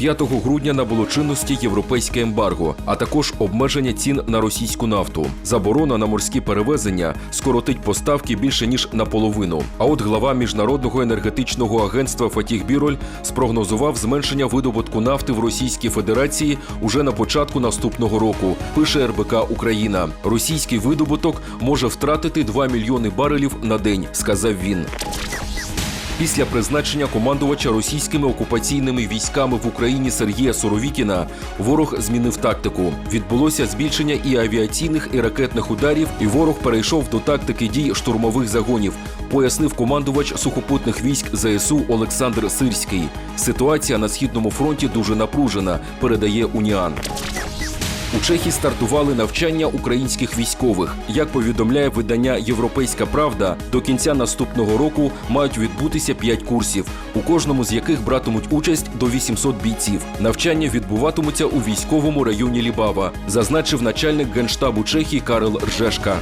5 грудня набуло чинності європейське ембарго, а також обмеження цін на російську нафту. Заборона на морські перевезення скоротить поставки більше ніж наполовину. А от глава міжнародного енергетичного агентства Фатіх Біроль спрогнозував зменшення видобутку нафти в Російській Федерації уже на початку наступного року. Пише РБК Україна. Російський видобуток може втратити 2 мільйони барелів на день, сказав він. Після призначення командувача російськими окупаційними військами в Україні Сергія Соровікіна ворог змінив тактику. Відбулося збільшення і авіаційних, і ракетних ударів, і ворог перейшов до тактики дій штурмових загонів, пояснив командувач сухопутних військ ЗСУ Олександр Сирський. Ситуація на східному фронті дуже напружена, передає Уніан. У Чехії стартували навчання українських військових. Як повідомляє видання Європейська Правда, до кінця наступного року мають відбутися п'ять курсів, у кожному з яких братимуть участь до 800 бійців. Навчання відбуватимуться у військовому районі Лібава, зазначив начальник генштабу Чехії Карл Ржешка.